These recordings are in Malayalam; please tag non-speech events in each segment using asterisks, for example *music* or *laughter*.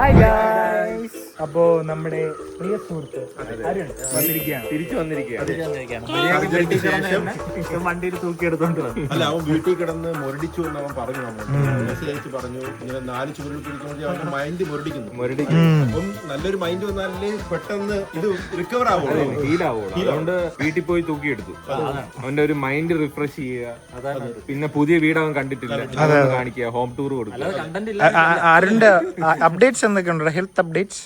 ഹായ് ഗായ്സ് അപ്പോ നമ്മുടെ പ്രിയ സുഹൃത്ത് തിരിച്ചു വന്നിരിക്കുകയാണ്. വണ്ടിയിൽ തൂക്കിയെടുത്തോണ്ട് വന്നു. അല്ല അവൻ വീട്ടിൽ കിടന്ന് മുരടിച്ചു എന്ന് അവൻ പറഞ്ഞു മെസ്സേജ് അയച്ച് പറഞ്ഞു ഇങ്ങനെ നാല് ചുവരിൽ പിടിക്കുമ്പോൾ അവന്റെ മൈൻഡ് മുരടിക്കുന്നു. മുരടിക്കുന്നു. അപ്പം നല്ലൊരു മൈൻഡ് വന്നാലേ പെട്ടെന്ന് ഇത് റിക്കവർ ആവുള്ളൂ. ഹീലാവുള്ളൂ അതുകൊണ്ട് വീട്ടിൽ പോയി തൂക്കിയെടുത്തു. അവന്റെ ഒരു മൈൻഡ് റിഫ്രഷ് ചെയ്യുക. പിന്നെ പുതിയ വീട് അവൻ കണ്ടിട്ടില്ല. കാണിക്കുക. ഹോം ടൂർ കൊടുക്കുക. അരുണിന്റെ അപ്ഡേറ്റ്സ് എന്തൊക്കെയുണ്ടോ? ഹെൽത്ത് അപ്ഡേറ്റ്സ്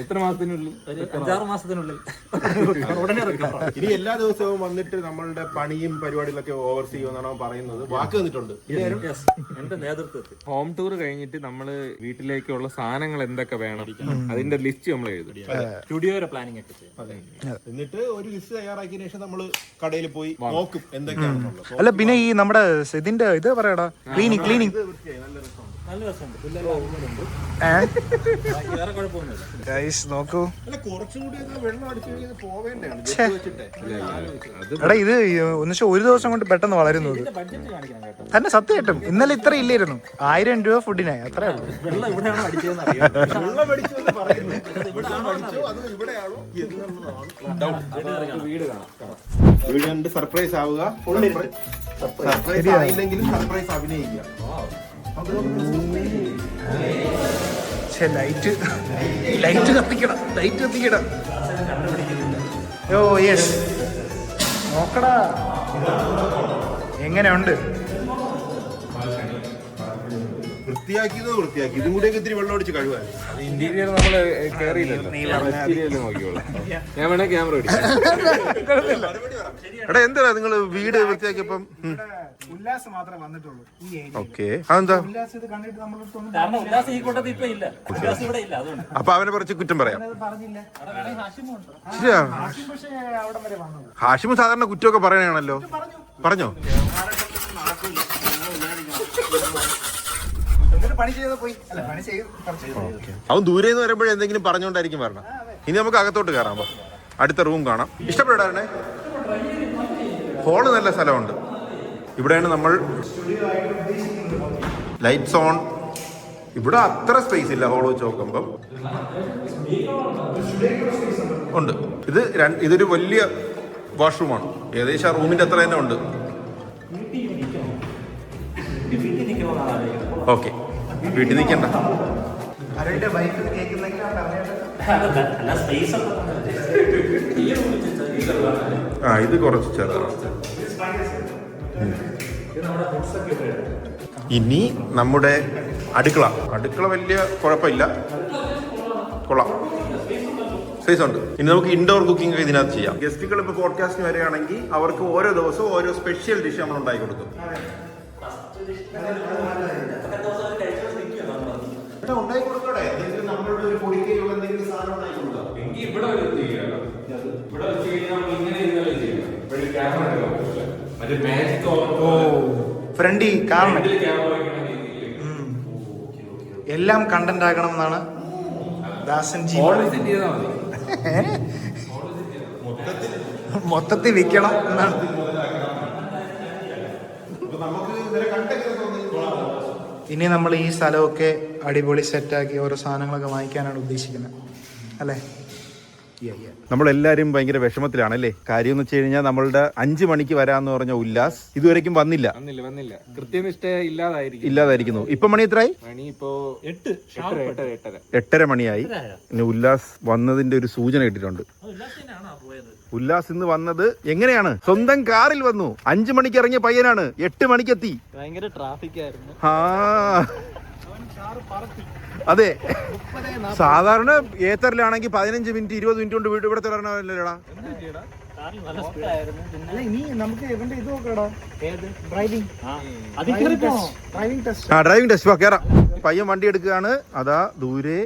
എത്ര മാസത്തിനുള്ളിൽ? അഞ്ചാറ് മാസത്തിനുള്ളിൽ. *laughs* ഇനി എല്ലാ ദിവസവും വന്നിട്ട് നമ്മളുടെ പണിയും പരിപാടികളൊക്കെ ഓവർ ചെയ്യുമെന്നാണ് അവൻ പറയുന്നത്. വാക്ക് തന്നിട്ടുണ്ട്. എന്റെ നേതൃത്വത്തിൽ. ഹോം ടൂർ കഴിഞ്ഞിട്ട് നമ്മൾ വീട്ടിലേക്കുള്ള സാധനങ്ങൾ എന്തൊക്കെ വേണം? അതിന്റെ ലിസ്റ്റ് നമ്മൾ എഴുതി. സ്റ്റുഡിയോയുടെ പ്ലാനിംഗ് പ്ലാനിങ് ഒക്കെ ചെയ്യാം. എന്നിട്ട് ഒരു ലിസ്റ്റ് തയ്യാറാക്കിയതിനു ശേഷം നമ്മൾ കടയിൽ പോയി നോക്കും എന്തൊക്കെയാണെന്നുള്ളത്. അല്ല പിന്നെ ഈ നമ്മുടെ ഇതിന്റെ ഇത് പറയടാ. ക്ലീനിങ് ക്ലീനിങ് നല്ല രസമുണ്ട്. ഗൈസ് നോക്കൂ. എടാ ഇത് ഒന്നിച്ച് ഒരു ദിവസം കൊണ്ട് പെട്ടെന്ന് വളരുന്നു ഇത്. ബഡ്ജറ്റ് കാണിക്കണം കേട്ടോ. തന്നെ സത്യമായിട്ടും. ഇന്നലെ ഇത്ര ഇല്ലായിരുന്നു. ആയിരം രൂപ ഫുഡിനായി അത്രേ ഉള്ളൂ. വീട് കണ്ട് സർപ്രൈസ് ആവുക. സർപ്രൈസ് ആയില്ലെങ്കിലും സർപ്രൈസ് അഭിനയിക്കുക. പക്ഷെ ലൈറ്റ്. ലൈറ്റ് കത്തിക്കണം. ലൈറ്റ് കത്തിക്കണം. Oh yes. നോക്കടാ. എങ്ങനെയുണ്ട്? വൃത്തിയാക്കിയത് വൃത്തിയാക്കി ഇതും കൂടെയൊക്കെ ഇത്തിരി വെള്ളം അടിച്ച് അത് ഇന്റീരിയർ നമ്മൾ കേറിയില്ലല്ലോ എക്സ്റ്റീരിയർ നോക്കിയോളാം ഞാൻ വേണേ ക്യാമറ എടാ എന്താ നിങ്ങൾ വീട് വൃത്തിയാക്കിയപ്പം ഉല്ലാസ് മാത്രമേ വന്നിട്ടുള്ളൂ ഈ ഏരിയ ഓക്കെ അതെന്താ ഉല്ലാസ് ഇത് കണ്ടിട്ട് നമ്മളൊന്നും കാരണം ഉല്ലാസ് ഈ കൂട്ടത്തിൽ ഇപ്പൊ ഇല്ല ഉല്ലാസ് ഇവിടെ ഇല്ല അതുകൊണ്ട് അപ്പൊ അവനെ കുറച്ച് കുറ്റം പറയാം പറഞ്ഞില്ല അവിടെ ഹാഷിം പക്ഷേ അവിടെ വരെ വന്നത് ഹാഷിം സാധാരണ കുറ്റമൊക്കെ പറയണാണല്ലോ പറഞ്ഞോ അവൻ ദൂരെ നിന്ന് വരുമ്പോഴേ എന്തെങ്കിലും പറഞ്ഞുകൊണ്ടായിരിക്കും വരണം. ഇനി നമുക്ക് അകത്തോട്ട് കയറാം. അടുത്ത റൂം കാണാം. ഇഷ്ടപ്പെടാറേ ഹോൾ നല്ല സ്ഥലമുണ്ട്. ഇവിടെയാണ് നമ്മൾ ലൈറ്റ്സ് ഓൺ. ഇവിടെ അത്ര സ്പേസ് ഇല്ല ഹോൾ വെച്ച് നോക്കുമ്പം. ഉണ്ട്. ഇത് ഇതൊരു വലിയ വാഷ്റൂമാണ്. ഏകദേശം ആ റൂമിന്റെ അത്ര തന്നെ ഉണ്ട്. ഓക്കെ. വീട്ടിൽ നിൽക്കണ്ട. ആ ഇത് കുറച്ച് ചെറുതാണ്. ഇനി നമ്മുടെ അടുക്കള. അടുക്കള വലിയ കുഴപ്പമില്ല. കൊള്ളാം. സ്പേസ് ഉണ്ട്. ഇനി നമുക്ക് ഇൻഡോർ കുക്കിംഗ് ഇതിനകത്ത് ചെയ്യാം. ഗസ്റ്റുകൾ ഇപ്പോൾ പോഡ്കാസ്റ്റിന് വരികയാണെങ്കിൽ അവർക്ക് ഓരോ ദിവസവും ഓരോ സ്പെഷ്യൽ ഡിഷ് നമ്മൾ ഉണ്ടാക്കി കൊടുക്കും. ഉണ്ടാക്കി കൊടുക്കട്ടെ എന്തെങ്കിലും നമ്മളുടെ ഒരു പൊടിക്കൈയുള്ള എന്തെങ്കിലും സാധനം ഉണ്ടായി കൊടുക്കാം ഇവിടെ വരെ ചെയ്യാലോ ഇവിടെ വെച്ച് കഴിഞ്ഞാൽ നമ്മൾ ഇങ്ങനെ ഇരുന്നല്ലേ ചെയ്യണം ഇവിടെ ക്യാമറ മറ്റേ മാജിക് ഫ്രണ്ടി കാരണം എല്ലാം കണ്ടന്റ് ആകണം എന്നാണ് ദാസൻ ജി. മൊത്തത്തിൽ സെറ്റ് എന്നാണ് നമുക്ക് മൊത്തത്തിൽ വിൽക്കണം എന്നാണ്. ഇനി നമ്മൾ ഈ സ്ഥലമൊക്കെ അടിപൊളി സെറ്റാക്കി ഓരോ സാധനങ്ങളൊക്കെ വാങ്ങിക്കാനാണ് ഉദ്ദേശിക്കുന്നത്. അല്ലേ? നമ്മളെല്ലാരും ഭയങ്കര വിഷമത്തിലാണ് അല്ലേ കാര്യം എന്ന് വെച്ച് കഴിഞ്ഞാൽ നമ്മളുടെ അഞ്ചു മണിക്ക് വരാന്ന് പറഞ്ഞ ഉല്ലാസ് ഇതുവരെയും വന്നില്ല. വന്നില്ല കൃത്യനിഷ്ഠ ഇല്ലാതായിരിക്കും ഇല്ലാതായിരിക്കുന്നു. ഇപ്പൊ മണി എത്രയായി മണി ഇപ്പോ എട്ട്. എട്ടര മണിയായി. ഉല്ലാസ് വന്നതിന്റെ ഒരു സൂചന കിട്ടിയിട്ടുണ്ട് ഉല്ലാസ് ഇന്ന് വന്നത് എങ്ങനെയാണ്? സ്വന്തം കാറിൽ വന്നു. അഞ്ചു മണിക്ക് ഇറങ്ങിയ പയ്യനാണ്. എട്ട് മണിക്കെത്തി. ഭയങ്കര ട്രാഫിക് ആയിരുന്നു. ആ അതെ. സാധാരണ ഏത്തറിലാണെങ്കിൽ പതിനഞ്ച് മിനിറ്റ് ഇരുപത് മിനിറ്റ് കൊണ്ട് വീട് ഇവിടെ തുടരണമല്ലോടാ കാറിൽ നല്ല സ്പീഡായിരുന്നു പിന്നെ അല്ല ഇനി നമുക്ക് ഇവന്റെ ഇത് നോക്കടാ. ഏത്? ഡ്രൈവിംഗ് ആ. അത് ഡ്രൈവിംഗ് ടെസ്റ്റ് ആ ഡ്രൈവിംഗ് ടെസ്റ്റ് വാ പയ്യൻ വണ്ടി എടുക്കുകയാണ്. അതാ ദൂരെ.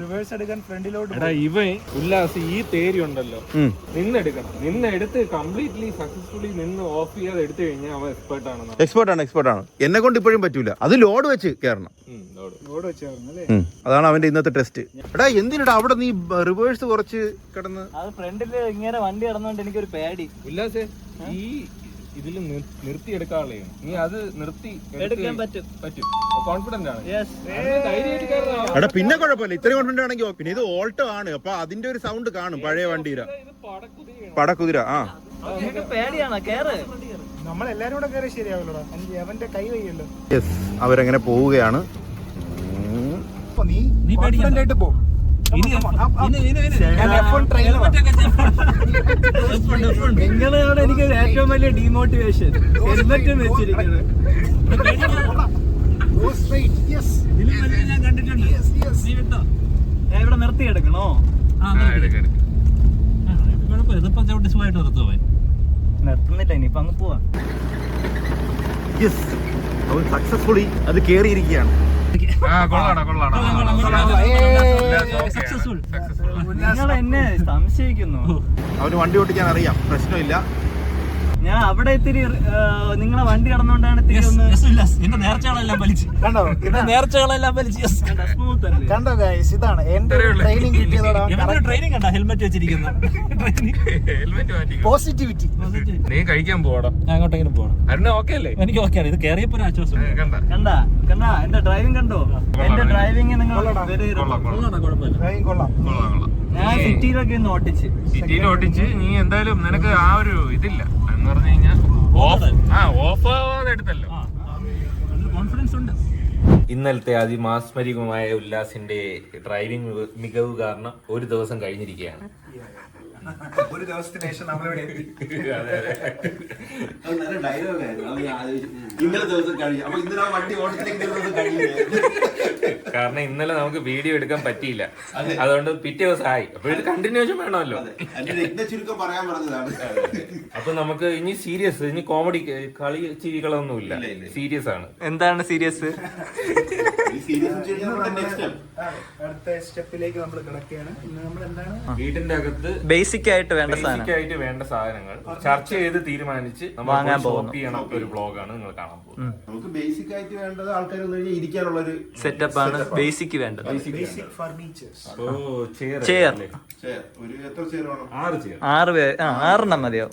റിവേഴ്സ് എടുക്കാൻ ഫ്രണ്ടിലോട്ട് എടാ ഇവൻ ഉല്ലാസ് ഈ തേരി ഉണ്ടല്ലോ. നിന്നെടുക്കണം. നിന്നെടുത്ത് കംപ്ലീറ്റ്ലി സക്സസ്ഫുള്ളി നിന്ന് ഓഫ് ചെയ്യാതെ എടുത്തു കഴിഞ്ഞാൽ അവൻ എക്സ്പേർട്ട് ആണ് എക്സ്പേർട്ട് ആണ് എക്സ്പേർട്ട് ആണ്. എന്നെ കൊണ്ട് ഇപ്പോഴും പറ്റൂല. അത് ലോഡ് വെച്ച് കേറണം. ലോഡ്. വെച്ച് അല്ലേ? അതാണ് അവന്റെ ഇന്നത്തെ ടെസ്റ്റ് എടാ എന്തിനടാ അവിടെ നീ റിവേഴ്സ് കുറച്ച് കിടന്ന്? അത് ഫ്രണ്ടിൽ ഇങ്ങനെ വണ്ടി കിടന്നുകൊണ്ട് എനിക്കൊരു പേടി. ഉല്ലാസേ ഈ ഇതിൽ നിർത്തിയെടുക്കാനുള്ളതാണ് നീ അത് നിർത്തി എടുക്കാൻ പറ്റും. പറ്റും. കോൺഫിഡന്റ് ആണ്. യെസ് എടാ പിന്നെ കുഴപ്പമില്ല. ഇത്രയും കോൺഫിഡന്റ് ആണെങ്കിൽ ഓ, പിന്നെ ഇത് ഓൾട്ടോ ആണ്. അപ്പൊ അതിന്റെ ഒരു സൗണ്ട് കാണും പഴയ വണ്ടിയില പടക്കുതിര ആ. അവരങ്ങനെ പോവുകയാണ്. നീ നീ ആയിട്ട് പോ. നിങ്ങളാണ് എനിക്ക് ഏറ്റവും വലിയ ഡീമോട്ടിവേഷൻ ഹെൽമെറ്റും വെച്ചിരിക്കുന്നത്. ഇവിടെ നിർത്തി എടുക്കണോ? ഇതിപ്പോ ചവിട്ടി സുഖമായിട്ട് നിർത്തുവോ നിർത്തുന്നില്ല. ഇനിയിപ്പോ അങ്ങ് പോവാ. യെസ് അവൻ സക്സസ്ഫുള്ളി അത് കേറിയിരിക്കുകയാണ്. നിങ്ങൾ എന്നെ സംശയിക്കുന്നു. അവന് വണ്ടി ഓടിക്കാൻ അറിയാം. പ്രശ്നമില്ല. ഞാൻ അവിടെ ഇത്തിരി നിങ്ങളെ വണ്ടി കടന്നുകൊണ്ടാണ് എന്റെ നേർച്ചകളെല്ലാം വലിച്ചു. കണ്ടോ? എന്റെ നേർച്ചകളെല്ലാം വലിച്ചു. കണ്ടോ? ഗൈസ് ഇതാണ്. എന്റെ ട്രെയിനിങ് കിട്ടിയതോടാ. ട്രെയിനിങ് കണ്ടോ ഹെൽമെറ്റ് വെച്ചിരിക്കുന്നു. ഹെൽമെറ്റ് മാറ്റി. പോസിറ്റിവിറ്റി നീ കഴിക്കാൻ പോവാടാ. ഞാൻ അങ്ങോട്ടെങ്കിലും പോകണം അരുണ ഓക്കെ അല്ലേ? എനിക്ക് ഓക്കെയാണ് ഇത് കേറിയപ്പോ ഒരു ആശ്വാസം. കണ്ട. കണ്ട? കണ്ട? എന്റെ ഡ്രൈവിംഗ് കണ്ടോ? എന്റെ ഡ്രൈവിംഗ് നിങ്ങൾ ഡ്രൈവിംഗ് കൊള്ളാം. കൊള്ളാം കൊള്ളാം. ഞാൻ സിറ്റിയിലൊക്കെ ഇന്ന് ഓട്ടിച്ച്. സിറ്റിയിൽ ഓടിച്ച് നീ എന്തായാലും നിനക്ക് ആ ഒരു ഇതില്ല. എന്ന് പറഞ്ഞു കഴിഞ്ഞാൽ ഓഫ് ആ ഓഫ് ആവാതെ എടുത്തല്ലോ. കോൺഫിഡൻസ് ഉണ്ട്. ഇന്നലത്തെ അതിമാസ്മരികമായ ഉല്ലാസിന്റെ ഡ്രൈവിംഗ് മിക- മികവ് കാരണം ഒരു ദിവസം കഴിഞ്ഞിരിക്കുകയാണ്. ഒരു ദിവസത്തിന് ശേഷം നമ്മളിവിടെ എത്തി. നല്ല ഡയലോഗായിരുന്നു അത് ഞാൻ ആലോചിച്ചു. ഇന്നലെ ദിവസം കഴിഞ്ഞു. അപ്പൊ ഇന്നലെ ആ വണ്ടി ദിവസം കാരണം ഇന്നലെ നമുക്ക് വീഡിയോ എടുക്കാൻ പറ്റിയില്ല. അതുകൊണ്ട് പിറ്റേ ദിവസം ആയി അപ്പൊ ഇത് കണ്ടിന്യൂഷൻ വേണമല്ലോ. എന്റെ രത്ന ചുരുക്കം പറയാൻ പറഞ്ഞതാണ്. അപ്പൊ നമുക്ക് ഇനി സീരിയസ് ഇനി കോമഡി കളി ചിരികളൊന്നുമില്ല. ഇല്ല, ഇല്ല. സീരിയസ് ആണ്. എന്താണ് സീരിയസ് ഈ സീരിയസ് നെക്സ്റ്റ് സ്റ്റെപ്പ് അടുത്ത സ്റ്റെപ്പിലേക്ക് നമ്മൾ കിടക്കുകയാണ്. ഇന്ന് നമ്മൾ എന്താണ്? വീട്ടിന്റെ അകത്ത് ബേസിക് ആയിട്ട് വേണ്ട ബേസിക് ആയിട്ട് വേണ്ട സാധനങ്ങൾ. ചർച്ച ചെയ്ത് തീരുമാനിച്ച് നമ്മൾ വാങ്ങാൻ ഷോപ്പ് പോകുന്നു. ഒരു ബ്ലോഗാണ് നിങ്ങൾ കാണാൻ പോകുന്നത്. നമുക്ക് ബേസിക് ആയിട്ട് വേണ്ടത് ആൾക്കാർ ഇരിക്കാനുള്ള ഒരു സെറ്റപ്പ് ആണ് ബേസിക് വേണ്ടത്. Basic furnitures oh chair. ഒരു എത്ര ചെയർ വേണം? ആറ് ചെയർ ആറ് ആറെണ്ണം മതിയോ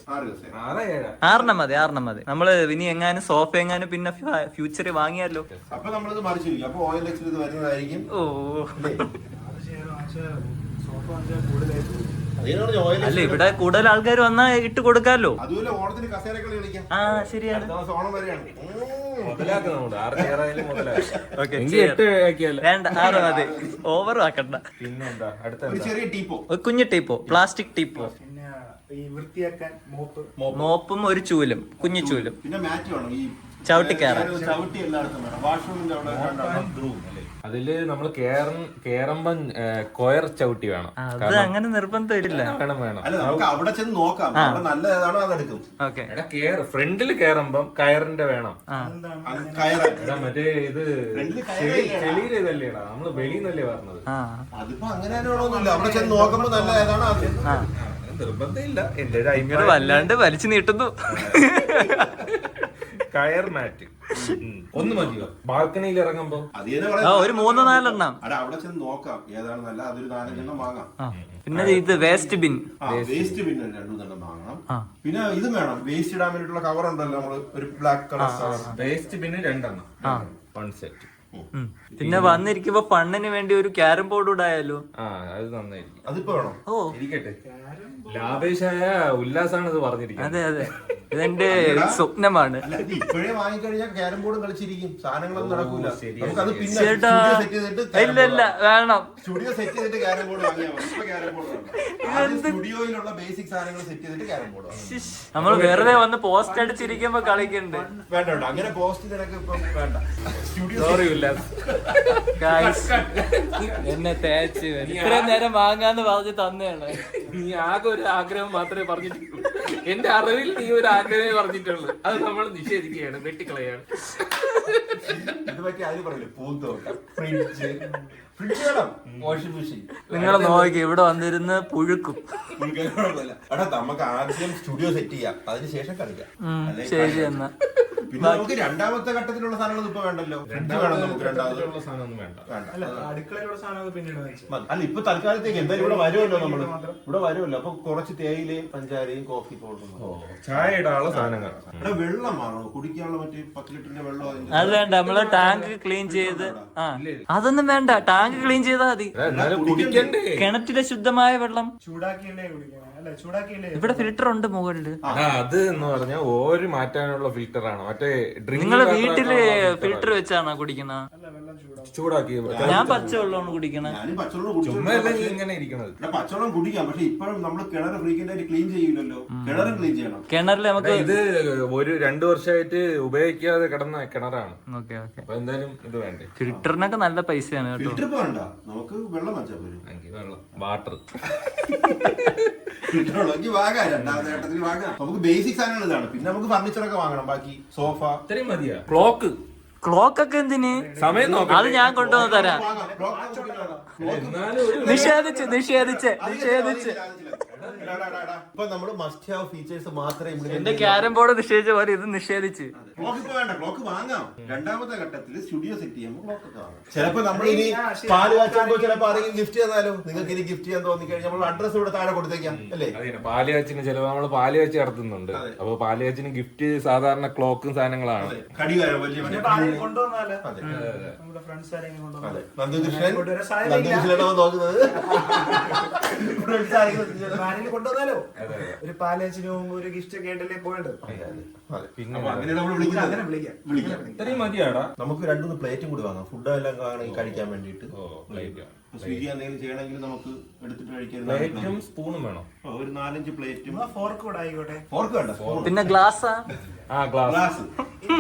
ആറെണ്ണം മതി ആറെണ്ണം മതി. നമ്മൾ ഇനി എങ്ങാനും സോഫ എങ്ങാനും പിന്നെ ഫ്യൂച്ചറിൽ വാങ്ങിയാലോ? അപ്പൊ നമ്മളിത് മറിച്ചിരിക്കും അപ്പൊ ഇത് വരുന്നതായിരിക്കും. ഓ. അല്ല ഇവിടെ കൂടുതൽ ആൾക്കാർ വന്നാ ഇട്ട് കൊടുക്കാലോ? അതുപോലെ ഓണത്തിന് കസേരക്കളി കളിക്കാം. ആ ശരിയാണ്. ഓണം വരെയാണ്. വേണ്ട ആറ് ഓവർ ആക്കണ്ട. പിന്നെന്താ? അടുത്ത ഒരു ചെറിയ ടീപ്പോ. ഒരു കുഞ്ഞു ടീപ്പോ പ്ലാസ്റ്റിക് ടീപ്പോ. പിന്നെ ഈ വൃത്തിയാക്കാൻ മോപ്പ്. മോപ്പും ഒരു ചൂലും കുഞ്ഞു ചൂലും. പിന്നെ മാറ്റ് വേണം ഈ ചവിട്ടി എല്ലായിടത്തും വേണം. വാഷ്റൂമിന്റെ അവിടെ. അതിൽ നമ്മൾ കേറൻ കേറുമ്പം കൊയർ ചവിട്ടി വേണം. അത് അങ്ങനെ നിർബന്ധമില്ല. വേണം വേണം നമുക്ക് അവിടെ ചെന്ന് നോക്കാം. നല്ല ഏതാണോ അതെടുക്കും ഫ്രണ്ടിൽ കേറുമ്പം കയറിന്റെ വേണം. മറ്റേ ഇത് ഫ്രണ്ടിൽ ചെളി ഇതല്ലേടാ നമ്മൾ വെളിന്നല്ലേ പറഞ്ഞത്. അതിപ്പോ അങ്ങനെ അവിടെ ചെന്ന് നോക്കുമ്പോ നല്ല ഏതാണോ അത്. നിർബന്ധമില്ല. എന്റെ ഒരു ഇങ്ങനെ വല്ലാണ്ട് വലിച്ചു നീട്ടുന്നു. *laughs* കയർ മാറ്റ്. ഒന്ന് മതിയോ? ബാൽക്കണിയിൽ ഇറങ്ങുമ്പോ. ആ ഒരു മൂന്ന് നാലെണ്ണം. അവിടെ അവിടെ ചെന്ന് നോക്കാം. ഏതാണ് നല്ല അതൊരു നാലഞ്ചെണ്ണം വാങ്ങാം. പിന്നെ ഇത് വേസ്റ്റ് ബിൻ. ആ വേസ്റ്റ് പിന്നെ രണ്ടു മൂന്നെണ്ണം വാങ്ങണം. ആ. പിന്നെ ഇത് വേണം. വേസ്റ്റ് ഇടാൻ വേണ്ടിയിട്ടുള്ള കവർ ഉണ്ടല്ലോ നമ്മൾ. ഒരു ബ്ലാക്ക് കളർ വേസ്റ്റ് പിന്നെ രണ്ടെണ്ണം. One set. ഉം. പിന്നെ വന്നിരിക്കുമ്പോ പണ്ണിന് വേണ്ടി ഒരു ക്യാരം ബോർഡ് ഇടായാലോ? ആ അത് നന്നായിരിക്കും. അതിപ്പോ വേണം? ഓ. ഇരിക്കട്ടെ. ലാഭേഷായ ഉല്ലാസാണ് അത് പറഞ്ഞിരിക്കുന്നത്. അതെ അതെ. ഇതെന്റെ സ്വപ്നമാണ്. അല്ല ഇപ്പോഴേ വാങ്ങിക്കഴിഞ്ഞാൽ ക്യാരം ബോർഡും കളിച്ചിരിക്കും. സാധനങ്ങളൊന്നും നടക്കൂല. ശരിയാ, നമുക്കത് പിന്നെ ചേട്ടാ സെറ്റ് ചെയ്തിട്ട് ഇല്ല ഇല്ല വേണം. സ്റ്റുഡിയോ സെറ്റ് ചെയ്തിട്ട് ക്യാരം ബോർഡ് വാങ്ങിയാൽ മതി. ഇപ്പൊ ക്യാരം ബോർഡ് സ്റ്റുഡിയോയിലുള്ള ബേസിക് സാധനങ്ങൾ സെറ്റ് ചെയ്തിട്ട് ക്യാരം ബോർഡ് നമ്മൾ വെറുതെ വന്ന് പോസ്റ്റ് അടിച്ചിരിക്കുമ്പോ കളിക്കണ്ട്. വേണ്ട വേണ്ട അങ്ങനെ പോസ്റ്റ് നിനക്ക് ഇപ്പം വേണ്ട. സ്റ്റുഡിയോ എന്നെ തേച്ച്. ഇത്രയും നേരം വാങ്ങാന്ന് പറഞ്ഞ് തന്നെയാണ് നീ ആകെ ഒരു ആഗ്രഹം മാത്രമേ പറഞ്ഞിട്ടുള്ളൂ. എന്റെ അറിവിൽ നീ ഒരു ആഗ്രഹമേ പറഞ്ഞിട്ടുള്ളൂ. അത് നമ്മൾ നിഷേധിക്കുകയാണ് വെട്ടിക്കളയാണ് നിങ്ങൾ നോക്കി ഇവിടെ വന്നിരുന്ന് പുഴുക്കും. എടാ നമുക്ക് ആദ്യം സ്റ്റുഡിയോ സെറ്റ് ചെയ്യാം. അതിനുശേഷം കളിക്കാം. ശരി എന്നാ. പിന്നെ നമുക്ക് രണ്ടാമത്തെ ഘട്ടത്തിലുള്ള സാധനങ്ങൾ ഇപ്പൊ വേണ്ടല്ലോ. ഫ്രിഡ്ജ് വേണം നമുക്ക് രണ്ടാമത്തെ സാധനമൊന്നും വേണ്ട. വേണ്ട. അല്ല അടുക്കളയിലുള്ള സാധനം പിന്നീട് വാങ്ങിച്ചു. അല്ല ഇപ്പൊ തൽക്കാലത്തേക്ക് എന്തായാലും ഇവിടെ വരുമല്ലോ നമ്മൾ. ഇവിടെ വരുമല്ലോ. അപ്പൊ കുറച്ച് തേയിലയും പഞ്ചാരയും കോഫി പൗഡറും ചായ ഇടാനുള്ള സാധനങ്ങൾ. ഇവിടെ വെള്ളം വേണോ? കുടിക്കാനുള്ള മറ്റേ പത്ത് ലിറ്ററിന്റെ വെള്ളം അത് വേണ്ട നമ്മൾ ടാങ്ക് ക്ലീൻ ചെയ്ത് ആ. അതൊന്നും വേണ്ട ടാങ്ക് ക്ലീൻ ചെയ്താൽ മതി. എന്നാലും കുടിക്കണ്ടേ? കിണറ്റിലെ ശുദ്ധമായ വെള്ളം. ചൂടാക്കിയല്ലേ കുടിക്കണം. ഇവിടെ ഫിൽറ്റർ ഉണ്ട് മുകളിൽ. ആ, അത് എന്ന് പറഞ്ഞാൽ ഓര് മാറ്റാനുള്ള ഫിൽറ്റർ ആണ് മറ്റേ ഡ്രിങ്ക് നിങ്ങൾ വീട്ടിൽ ഫിൽറ്റർ വെച്ചാണോ കുടിക്കണ ചൂടാക്കി ഞാൻ പച്ചവെള്ളമാണ് കുടിക്കണ ഞാനും പച്ചവെള്ളം ചുമ്മാ അല്ല നീ കുടിച്ചു ഇങ്ങനെ ഇരിക്കണത്? ഇവിടെ പച്ചവെള്ളം കുടിക്കാം. പക്ഷെ ഇപ്പോഴും നമ്മൾ കിണർ ഫ്രീക്വന്റ് ആയിട്ട് ക്ലീൻ ചെയ്യില്ലല്ലോ ക്ലീൻ ചെയ്യണം. കിണറിൽ നമുക്ക് ഇത് ഒരു രണ്ടു വർഷമായിട്ട് ഉപയോഗിക്കാതെ കിടന്ന കിണറാണ്. Okay okay. അപ്പൊ എന്തായാലും ഇത് വേണ്ടേ? ഫിൽറ്ററിനൊക്കെ നല്ല പൈസയാണ് കേട്ടോ. ഫിൽറ്റർ വേണ്ട. നമുക്ക് വെള്ളം വെച്ചാൽ വെള്ളം. വാട്ടർ. *laughs* ഉള്ളെങ്കിൽ വാങ്ങാം രണ്ടാമത്തെ ഘട്ടത്തിൽ വാങ്ങാം. നമുക്ക് ബേസിക് സാധനങ്ങൾ ഇതാണ്. പിന്നെ നമുക്ക് ഫർണിച്ചറൊക്കെ വാങ്ങണം. ബാക്കി സോഫ ഇത്രയും മതിയാ. ക്ലോക്ക് ക്ലോക്ക് ഒക്കെ എന്തിന്? സമയം നോക്കാം അത് ഞാൻ കൊണ്ടുവന്ന് തരാം. നിഷേധിച്ച് നിഷേധിച്ച് നിഷേധിച്ച്. ഇപ്പൊ നമ്മൾ മസ്റ്റ് ഹാവ് ഫീച്ചേഴ്സ് മാത്രമേ എന്റെ ക്യാരം ബോർഡ് നിഷേധിച്ച പോലെ ഇത് നിഷേധിച്ച്. ക്ലോക്ക് ഇപ്പൊ വേണ്ട ക്ലോക്ക് വാങ്ങാം. രണ്ടാമത്തെ ഘട്ടത്തിൽ സ്റ്റുഡിയോ സെറ്റ് ചെയ്യുമ്പോൾ ക്ലോക്ക് ഒക്കെ വാങ്ങാം. ചിലപ്പോ നമ്മൾ ഇനി പാൽ കാച്ചുമ്പോ ചിലപ്പോ ആരെങ്കിലും ഗിഫ്റ്റ് തന്നാലോ? നിങ്ങൾക്ക് ഇനി ഗിഫ്റ്റ് ചെയ്യാൻ തോന്നി കഴിഞ്ഞാൽ നമ്മൾ അഡ്രസ് ഇവിടെ താഴെ കൊടുത്തേക്കാം അല്ലേ? പാൽ കാച്ചിന് ചിലപ്പോ നമ്മൾ പാൽ കാച്ചി നടത്തുന്നുണ്ട്. അപ്പൊ പാൽ കാച്ചിന് ഗിഫ്റ്റ് സാധാരണ ക്ലോക്കും സാധനങ്ങളാണ്. നന്ദകൃഷ്ണൻ. നന്ദകൃഷ്ണനാണോ നോക്കുന്നത്? *laughs* *laughs* ആരെങ്കിലും കൊണ്ടുവന്നാലോ? ഒരു പാലച്ചിന് ഒരു ഗിഫ്റ്റ് ഒക്കെ ആയിട്ടല്ലേ പോയത്? അതെ. പിന്നെ അപ്പൊ അങ്ങനെ വിളിക്കാം. ഇത്രയും മതിയാടാ. നമുക്ക് രണ്ടുമൂന്ന് പ്ലേറ്റും കൂടി വാങ്ങാം. ഫുഡ് എല്ലാം കഴിക്കാൻ വേണ്ടിയിട്ട്. സ്വിഗ്ഗി എന്തെങ്കിലും ചെയ്യണമെങ്കിൽ നമുക്ക് എടുത്തിട്ട് കഴിക്കാൻ പ്ലേറ്റും സ്പൂണും വേണം. ഒരു നാലഞ്ച് പ്ലേറ്റും. ഫോർക്ക് കൂടെ ആയിക്കോട്ടെ. ഫോർക്ക് വേണ്ട പിന്നെ ഗ്ലാസ്സാ? ആ ഗ്ലാസ്. ഗ്ലാസ്.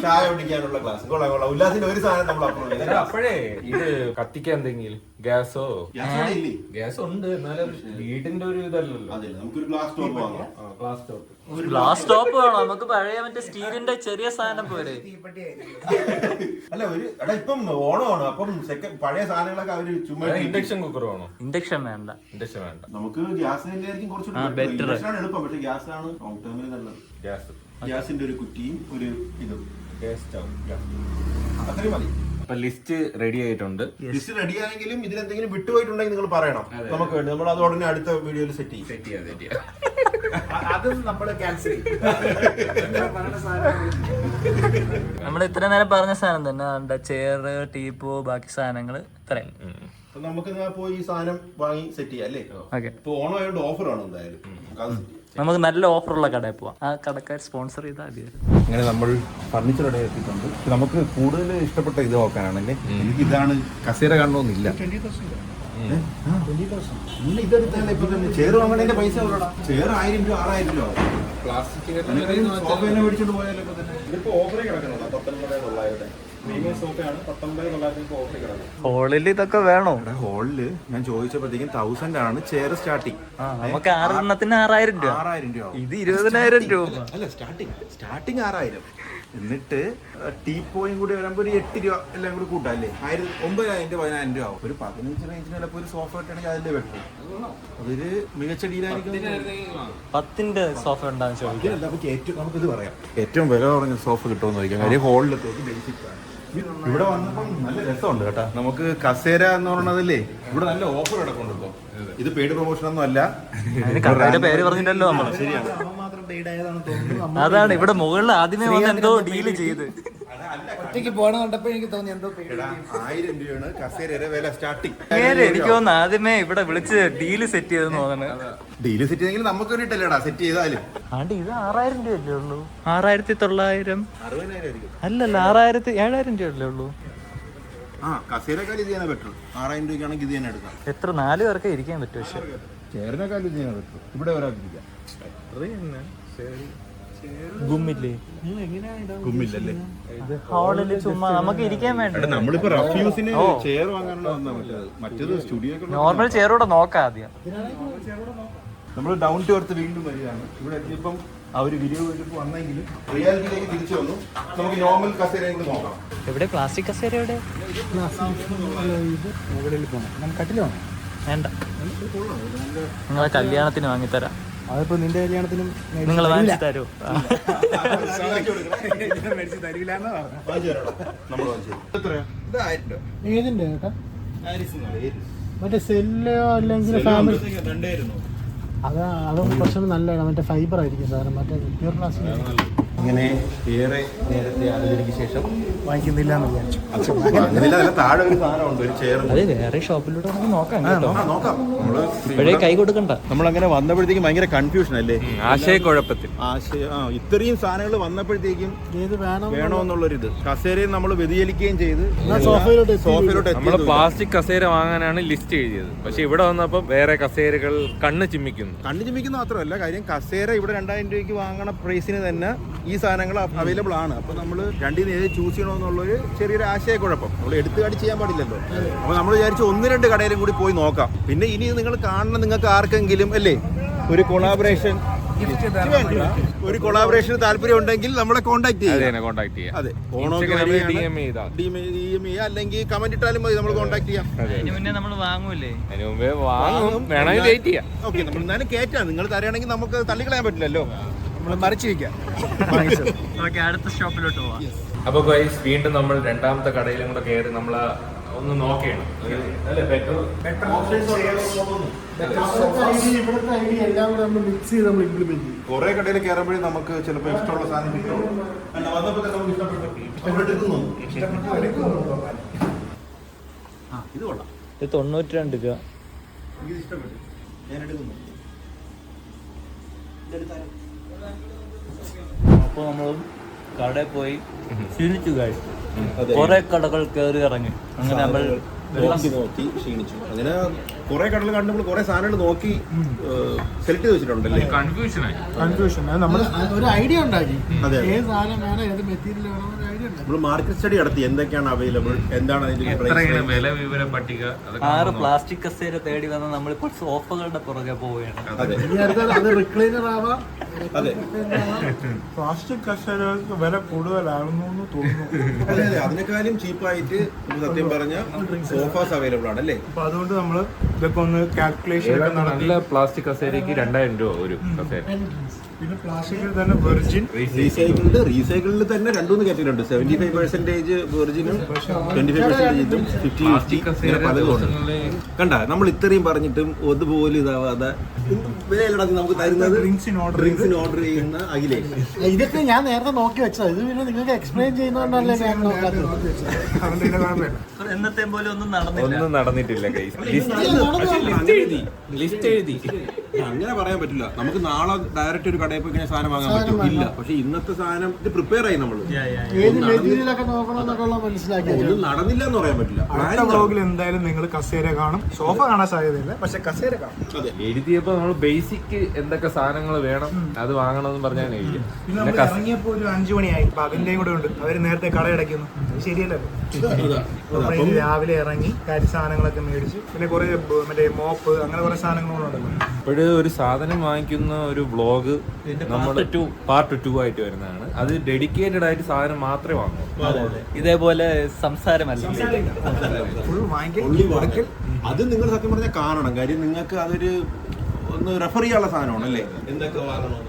ചായ കുടിക്കാനുള്ള ക്ലാസ് കൊള്ളാം കൊള്ളാം. ഉല്ലാസിന്റെ ഒരു സാധനം നമ്മൾ അപ്ലോഡ് ചെയ്തു അപ്പോഴേ ഇത് കത്തിക്കാൻ എന്തെങ്കിലും? ഗ്യാസോ? ഗ്യാസ് ഉണ്ട് എന്നാലും വീടിന്റെ ഒരു ഇതല്ലല്ലോ. നമുക്കൊരു ഗ്ലാസ് ടോപ്പ് വാങ്ങാം. ഗ്ലാസ് ടോപ്പ് ഗ്ലാസ് ടോപ്പ് വേണോ? നമുക്ക് പഴയ മറ്റേ സ്റ്റീലിന്റെ ചെറിയ സാധനം പോരെ. *laughs* അല്ല ഒരു എടാ ഇപ്പം ഓണമാണ്. അപ്പം സെക്കൻഡ് പഴയ സാധനങ്ങളൊക്കെ അവർ ചുമ്മാ ഇൻഡക്ഷൻ കുക്കർ വേണോ? ഇൻഡക്ഷൻ വേണ്ട. ഇൻഡക്ഷൻ വേണ്ട. നമുക്ക് ഗ്യാസിന്റെ ആയിരിക്കും കുറച്ചുകൂടി better. ഇൻഡക്ഷനാണ് എളുപ്പം. പക്ഷെ ഗ്യാസ് ആണ് ലോങ് ടേമിൽ നല്ലത്. ഗ്യാസ്. ഗ്യാസിന്റെ ഒരു കുറ്റിയും ഒരു ഇതും. ഗ്യാസ് സ്റ്റൗ അത്രയും മതി. അപ്പൊ ലിസ്റ്റ് റെഡി ആയിട്ടുണ്ട്. ലിസ്റ്റ് റെഡി ആയെങ്കിലും ഇതിൽ എന്തെങ്കിലും വിട്ടുപോയിട്ടുണ്ടെങ്കിൽ നിങ്ങൾ പറയണം. നമുക്ക് വേണ്ടി. നമ്മൾ അത് ഉടനെ അടുത്ത വീഡിയോയിൽ സെറ്റ് ചെയ്യും. സെറ്റ് ചെയ്യാം സെറ്റ് ചെയ്യാം. *laughs* അതും നമ്മൾ ക്യാൻസൽ നമ്മൾ ഇത്ര നേരം പറഞ്ഞ സാധനം തന്നെ. എന്താ ചെയർ ടീപ്പോ ബാക്കി സാധനങ്ങൾ ഇത്രയും. നമുക്ക് പോയി ഈ സാധനം വാങ്ങി സെറ്റ് ചെയ്യാം അല്ലേ? ഓക്കെ ഇപ്പൊ ഓണം ആയതുകൊണ്ട് ഓഫർ ആണ് എന്തായാലും നമുക്ക്. നല്ല ഓഫറുള്ള കടയിൽ പോവാം. ആ കടക്കാർ സ്പോൺസർ ചെയ്താൽ മതി. അങ്ങനെ നമ്മൾ ഫർണിച്ചർ ഇവിടെ എത്തിയിട്ടുണ്ട്. നമുക്ക് കൂടുതൽ ഇഷ്ടപ്പെട്ട ഇത് നോക്കാനാണല്ലേ എനിക്ക് ഇതാണ് കസേര കാണണമെന്നില്ല. ഇതെടുത്തല്ലേ ഇപ്പൊ തന്നെ ചെയർ വാങ്ങണതിന്റെ പൈസ എവിടെടാ ചെയർ ആയിരം രൂപ ആറായിരം രൂപ പ്ലാസ്റ്റിക് മേടിച്ചോണ്ട് പോയാലോ ഇതിപ്പോ ഓഫറേ കിടക്കണോ പത്തൊൻപത് തൊള്ളായിരത്തി ഹോളിൽ ഇതൊക്കെ വേണോ? ഇവിടെ ഹോളിൽ ഞാൻ ചോദിച്ചപ്പോഴത്തേക്കും തൗസൻഡ് ആണ് ചെയർ സ്റ്റാർട്ടിങ് നമുക്ക് ആറെണ്ണത്തിന് ആറായിരം രൂപ. ആറായിരം രൂപ ഇത് ഇരുപതിനായിരം രൂപ. അല്ല സ്റ്റാർട്ടിങ് സ്റ്റാർട്ടിങ് ആറായിരം. എന്നിട്ട് ടീ പോയും കൂടി വരുമ്പോൾ ഒരു എട്ട് രൂപ എല്ലാം കൂടി കൂട്ടാം അല്ലേ? ആയിരം ഒമ്പതിനായിരം രൂപ പതിനായിരം രൂപ ആവും. ഒരു പതിനഞ്ച് റേഞ്ചിന് ചിലപ്പോൾ ഒരു സോഫ ഇട്ടാണെങ്കിൽ അതിന്റെ വെട്ടു അതൊരു മികച്ച ഡീലായിരിക്കും പത്തിന്റെ സോഫ ഉണ്ടാകും നമുക്കിത് പറയാം. ഏറ്റവും വില കുറഞ്ഞ സോഫ കിട്ടുമെന്ന് ചോദിക്കാം. കാര്യം ഹോളിലത്തേക്ക് ബെനിഫിറ്റ് ആണ്. ഇവിടെ വന്നപ്പം നല്ല രസമുണ്ട് കേട്ടാ. നമുക്ക് കസേര എന്ന് പറയണതല്ലേ ഇവിടെ നല്ല ഓഫർ കിടക്കുന്നുണ്ടല്ലോ ഇത് പെയ്ഡ് പ്രൊമോഷൻ ഒന്നും അല്ല. പേര് പറഞ്ഞിട്ടല്ലോ നമ്മൾ. ശരിയാണ്. അതാണ് ഇവിടെ മുകളിൽ ആദ്യമേ വന്ന് എന്തോ ഡീൽ ചെയ്ത്. ഒറ്റയ്ക്ക് പോകണം കണ്ടപ്പോ എനിക്ക് തോന്നി എന്തോ ആയിരം രൂപയാണ് കസേരയുടെ വില സ്റ്റാർട്ടിങ് എനിക്ക് തോന്നുന്നു ആദ്യമേ ഇവിടെ വിളിച്ച് ഡീൽ സെറ്റ് ചെയ്തെന്ന് തോന്നുന്നു. ഡീൽ സെറ്റ് ചെയ്തെങ്കിൽ നമുക്ക് ഇട്ടല്ലേടാ സെറ്റ് ചെയ്താലും. ആണ്ട് ഇത് ആറായിരം രൂപയല്ലേ ഉള്ളൂ? ആറായിരത്തി തൊള്ളായിരം. അല്ലല്ല ആറായിരത്തി ഏഴായിരം രൂപയല്ലേ ഉള്ളൂ? ആ കസേരക്കാൽ ഇത് ചെയ്യാൻ ബെറ്റർ ആറായിരം രൂപയ്ക്കാണെങ്കിൽ ഇത് തന്നെ എടുക്കാം. എത്ര നാല് പേർക്ക് ഇരിക്കാൻ പറ്റും പക്ഷെ. ഇത് ചെയ്യാൻ ഇവിടെ ഒരാൾക്ക് ഇരിക്കാം. ഗുമ്മില്ലേ? ഗുമ്മില്ലല്ലേ? ഹാളിൽ ചുമ്മാ നമുക്ക് ഇരിക്കാൻ വേണ്ട. നമ്മളിപ്പോ റഫ്യൂസിന് ചെയർ വാങ്ങാനുള്ള വന്നാൽ മറ്റേത് സ്റ്റുഡിയോ നോർമൽ ചെയറൂടെ നോക്കാം ആദ്യം. നമ്മൾ ഡൗൺ ടു എർത്ത് വീണ്ടും വരികയാണ്. ഇവിടെ എത്തിയപ്പം ആ ഒരു വീഡിയോ വന്നെങ്കിലും റിയാലിറ്റിയിലേക്ക് തിരിച്ചു വന്നു. നമുക്ക് നോർമൽ കസേരയും കൂടി നോക്കാം. എവിടെ? പ്ലാസ്റ്റിക് കസേര എവിടെ? മുകളിൽ പോകണം കട്ടിൽ വേണം. വേണ്ട. നിങ്ങളെ കല്യാണത്തിന് വാങ്ങിത്തരാം. അതിപ്പോ നിന്റെ കല്യാണത്തിനും നിങ്ങൾ. വാങ്ങിച്ചു തരൂ. ഏതിന്റെ ചേട്ടാ? മറ്റേ സെല്ലോ അല്ലെങ്കിൽ ഫാമിലി അതാ അതൊന്നും കുറച്ചുകൂടി നല്ലതാണ് മറ്റേ ഫൈബർ ആയിരിക്കും സാധനം. മറ്റേ പ്യൂർ പ്ലാസ്റ്റിക് ഇങ്ങനെ ഏറെ നേരത്തെ ആലോചനയ്ക്ക് ശേഷം വാങ്ങിക്കുന്നില്ല എന്ന് വിചാരിച്ചു അങ്ങനെയല്ല അതിന് താഴെ ഒരു സാധനമുണ്ട് ഒരു ചെയർ അതെ വേറെ ഷോപ്പിലൂടെ നമുക്ക് നോക്കാം കേട്ടോ. നോക്കാം. നമ്മൾ ഇപ്പോഴേ കൈ കൊടുക്കണ്ട. നമ്മളങ്ങനെ വന്നപ്പോഴത്തേക്കും ഭയങ്കര കൺഫ്യൂഷൻ അല്ലേ? ആശയക്കുഴപ്പത്തിൽ. ആശയ ആ ഇത്രയും സാധനങ്ങൾ വന്നപ്പോഴത്തേക്കും ഏത് വേണം വേണമെന്നുള്ളൊരിത്. കസേരയും നമ്മൾ വ്യതിചലിക്കുകയും ചെയ്ത് സോഫയിലോട്ട് എത്തി. സോഫയിലോട്ട് നമ്മൾ പ്ലാസ്റ്റിക് കസേര വാങ്ങാനാണ് ലിസ്റ്റ് എഴുതിയത്. പക്ഷെ ഇവിടെ വന്നപ്പോൾ വേറെ കസേരകൾ കണ്ണ് ചിമ്മിക്കുന്നു. കണ്ണ് ചിമ്മിക്കുന്ന മാത്രമല്ല കാര്യം കസേര ഇവിടെ രണ്ടായിരം രൂപയ്ക്ക് വാങ്ങണ പ്രൈസിന് തന്നെ ഈ സാധനങ്ങൾ അവൈലബിൾ ആണ്. അപ്പൊ നമ്മൾ രണ്ടിന് ഏത് ചൂസ് ചെയ്യണമെന്നുള്ളൊരു ചെറിയൊരു ആശയക്കുഴപ്പം. നമ്മൾ എടുത്തു കാടി ചെയ്യാൻ പാടില്ലല്ലോ. അപ്പൊ നമ്മൾ വിചാരിച്ചു ഒന്ന് രണ്ട് കടയിലും കൂടി പോയി നോക്കാം. പിന്നെ ഇനി നിങ്ങൾ കാണണം നിങ്ങൾക്ക് ആർക്കെങ്കിലും അല്ലേ? ഒരു കൊളാബറേഷൻ ഒരു കൊളാബറേഷന് താല്പര്യം ഉണ്ടെങ്കിൽ നമ്മളെ കോൺടാക്ട് അതെ. ചെയ്യാം കോൺടാക്ട് ചെയ്യാം. അതെ അല്ലെങ്കിൽ കമന്റ് ഇട്ടാലും മതി. നമ്മൾ കോൺടാക്ട് ചെയ്യാം. അതിന് നമ്മൾ വാങ്ങൂലേ? അതിന് മുമ്പേ വാങ്ങും. വേണമെങ്കിൽ വെയിറ്റ് ചെയ്യാം. ഓക്കെ നമ്മൾ എന്നാലും കയറ്റാം നിങ്ങൾ തരുകയാണെങ്കിൽ നമുക്ക് തള്ളിക്കളയാൻ പറ്റില്ലല്ലോ. നമ്മൾ മറിച്ച് വെക്കാം *laughs* ഓക്കെ അടുത്ത ഷോപ്പിലോട്ട് പോവാം. അപ്പൊ ഗൈസ് വീണ്ടും നമ്മൾ രണ്ടാമത്തെ കടയിലും കൂടെ കയറി നമ്മൾ ഒന്ന് നോക്കിയാണ്. അല്ലേ? ബെറ്റർ ഇവിടുത്തെ ഐഡിയ എല്ലാം നമ്മൾ മിക്സ് ചെയ്ത് നമ്മൾ ഇംപ്ലിമെന്റ് ചെയ്യും. കുറെ കടയിൽ കയറുമ്പോഴേ നമുക്ക് ചിലപ്പോൾ ഇഷ്ടമുള്ള സാധനം കിട്ടും ഇത് കൊള്ളാം. ഇത് തൊണ്ണൂറ്റി രണ്ട് രൂപ ഇഷ്ടപ്പെട്ടു. ഞാൻ എടുക്കുന്നു. അപ്പോൾ നമ്മളും കടയിൽ പോയി ക്ഷീണിച്ചു കഴിച്ചു. കുറെ കടകൾ കയറി ഇറങ്ങി. അങ്ങനെ നമ്മൾ നോക്കി നോക്കി ക്ഷീണിച്ചു. അങ്ങനെ കുറെ കടൽ കണ്ട് നമ്മൾ കുറെ സാധനങ്ങൾ നോക്കി സെലക്ട് ചെയ്ത് വെച്ചിട്ടുണ്ടല്ലേ? കൺഫ്യൂഷൻ കൺഫ്യൂഷൻ നമ്മൾ ഒരു ഐഡിയ ഉണ്ടാക്കി. ഏത് സാധനം വേണം ഏത് മെറ്റീരിയൽ വേണം നമ്മൾ മാർക്കറ്റ് സ്റ്റഡി നടത്തി. എന്തൊക്കെയാണ് അവൈലബിൾ എന്താണ് അതിന്റെ എത്രയാണ് വില വിവര പട്ടിക? ആറ് പ്ലാസ്റ്റിക് കസേര തേടി വന്ന നമ്മൾ കുറച്ച് സോഫകളുടെ പുറകെ പോവുകയാണ്. അതെ. ഇനി അത് റിക്ലൈനർ ആവാം. അതെ. പ്ലാസ്റ്റിക് കസേര വില കൂടുതലാണെന്ന് തോന്നുന്നു. അതെ അതെ. അതിനേക്കാളും ചീപ്പായിട്ട് സത്യം പറഞ്ഞ സോഫാസ് അവൈലബിൾ ആണ് അല്ലേ? അപ്പൊ അതുകൊണ്ട് നമ്മൾ ഇതൊക്കെ ഒന്ന് കാൽക്കുലേഷൻ നടത്തി നല്ല പ്ലാസ്റ്റിക് കസേരക്ക് രണ്ടായിരം രൂപ ഒരു കസേര. പിന്നെ പ്ലാസ്റ്റിക്കിൽ തന്നെ വെർജിൻ റീസൈക്കിൾഡ് റീസൈക്കിളിൽ തന്നെ രണ്ടുമൂന്ന് കാറ്റഗറി ഉണ്ട്. സെവന്റി ഫൈവ് പെർസെന്റേജ് വെർജിനും ട്വന്റി ഫൈവ് പെർസെന്റേജ് ഇതും ഫിഫ്റ്റി പ്ലാസ്റ്റിക് കസേര പലതും ഉണ്ട്. കണ്ട നമ്മൾ ഇത്രയും പറഞ്ഞിട്ടും ഒതുപോലും ഇതാവാതെ വിലയിലടാ നമുക്ക് തരുന്നത് ഡ്രിങ്ക്സിന് ഓർഡർ ഡ്രിങ്ക്സിന് ഓർഡർ ചെയ്യുന്ന ഇതൊക്കെ ഞാൻ നേരത്തെ നോക്കി വെച്ചത്. ഇത് പിന്നെ നിങ്ങൾക്ക് എക്സ്പ്ലെയിൻ ചെയ്യുന്നതുകൊണ്ടല്ലേ ഞാൻ നോക്കാത്തത്. എന്നത്തെ പോലെ ഒന്നും നടന്നില്ല. ഒന്നും നടന്നിട്ടില്ല ലിസ്റ്റ് എഴുതി. ലിസ്റ്റ് എഴുതി. അങ്ങനെ പറയാൻ പറ്റില്ല. നമുക്ക് നാളെ ഡയറക്റ്റ് ഒരു കടയിൽ പോയി കഴിഞ്ഞാൽ സാധനം വാങ്ങാൻ പറ്റും. ഇല്ല. പക്ഷെ ഇന്നത്തെ സാധനം ഇത് പ്രിപ്പയർ ആയി നമ്മൾ ഒന്നും നടന്നില്ല. എന്ന് പറയാൻ പറ്റില്ല. അടുത്ത എന്തായാലും നിങ്ങൾ കസേര കാണും. സോഫ കാണാൻ സാധ്യതയില്ല പക്ഷെ കസേര കാണും. അതെ. എഴുതിയപ്പോ നമ്മൾ ബേസിക് എന്തൊക്കെ സാധനങ്ങൾ വേണം അത് വാങ്ങണം എന്ന് പറഞ്ഞാൽ പിന്നെ നമ്മൾ ഇറങ്ങിയപ്പോ ഒരു അഞ്ചു മണിയായി. അപ്പൊ അതിന്റെയും കൂടെ ഉണ്ട്. അവർ നേരത്തെ കട അടയ്ക്കുന്നു. ശരിയല്ലേ ശരിയല്ലല്ലോ. അതാ. അപ്പൊ രാവിലെ ഇറങ്ങി കാര്യ സാധനങ്ങളൊക്കെ മേടിച്ച് പിന്നെ കുറെ മറ്റേ മോപ്പ് അങ്ങനെ കുറെ സാധനങ്ങളുണ്ടല്ലോ ഇപ്പോഴ് ഒരു സാധനം വാങ്ങിക്കുന്ന ഒരു വ്ളോഗ് നമ്മൾ ടു പാർട്ട് ടു ആയിട്ട് വരുന്നതാണ്. അത് ഡെഡിക്കേറ്റഡ് ആയിട്ട് സാധനം മാത്രമേ വാങ്ങൂ. ഇതേപോലെ സംസാരമല്ല. അത് നിങ്ങൾ സത്യം പറഞ്ഞാൽ കാണണം. കാര്യം നിങ്ങൾക്ക് അതൊരു ഒന്ന് റെഫർ ചെയ്യാനുള്ള സാധനമാണ് അല്ലേ? എന്തൊക്കെ അല്ലാണ്ട്.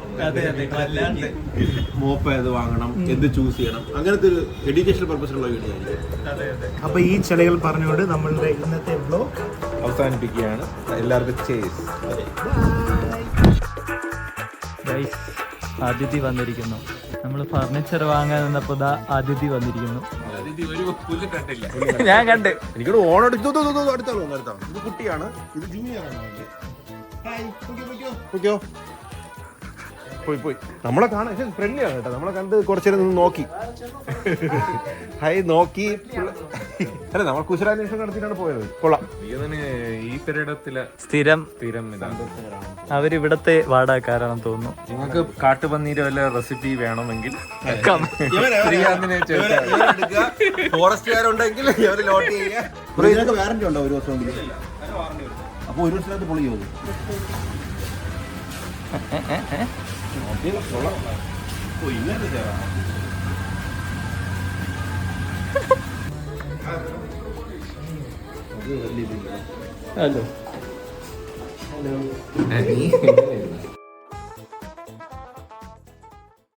മോപ്പ് ഏത് വാങ്ങണം എന്ത് ചൂസ് ചെയ്യണം അങ്ങനത്തെ ഒരു എഡ്യൂക്കേഷണൽ പർപ്പസിനുള്ള വീഡിയോ ആയിരിക്കും. അപ്പൊ ഈ ചെളികൾ പറഞ്ഞുകൊണ്ട് നമ്മളുടെ ഇന്നത്തെ ബ്ലോഗ് അവസാനിപ്പിക്കുകയാണ്. എല്ലാവർക്കും ചേസ് അതിഥി വന്നിരിക്കുന്നു. നമ്മൾ ഫർണിച്ചർ വാങ്ങാൻ നിന്നപ്പോ ദാ അതിഥി വന്നിരിക്കുന്നു. ഒരു പുല്ല് കണ്ടില്ല. *laughs* ഞാൻ കണ്ട്. എനിക്കൊരു ഓൺ എടുത്തു അടുത്താളോ അടുത്താണ് ഇത് കുട്ടിയാണ് ഇത് ജൂനിയർ ആണ് പോയി പോയി. നമ്മളെ കാണാൻ പക്ഷെ ഫ്രണ്ട്ലി ആണ് കേട്ടോ. നമ്മളെ കണ്ട് കുറച്ചേരം നിന്ന് നോക്കി. ഹൈ നോക്കി അല്ല നമ്മൾ കുശലാന്വേഷണം നടത്തിയിട്ടാണ് പോയത്. കൊള്ളാം. ഈ പെരടത്തിലെ സ്ഥിരം സ്ഥിരം ഇതാണ് അവരിവിടത്തെ വാടകക്കാരാണെന്ന് തോന്നുന്നു. നിങ്ങൾക്ക് കാട്ടുപന്നീര് വല്ല റെസിപ്പി വേണമെങ്കിൽ ശ്രീകാന്തിനെ ഫോറസ്റ്റുകാരുണ്ടെങ്കിൽ ലോട്ട് വാറന്റി ഉണ്ടോ ഒരു വർഷം അപ്പോൾ ഒരു 出なくてもな。こういなるじゃん。هلو هذه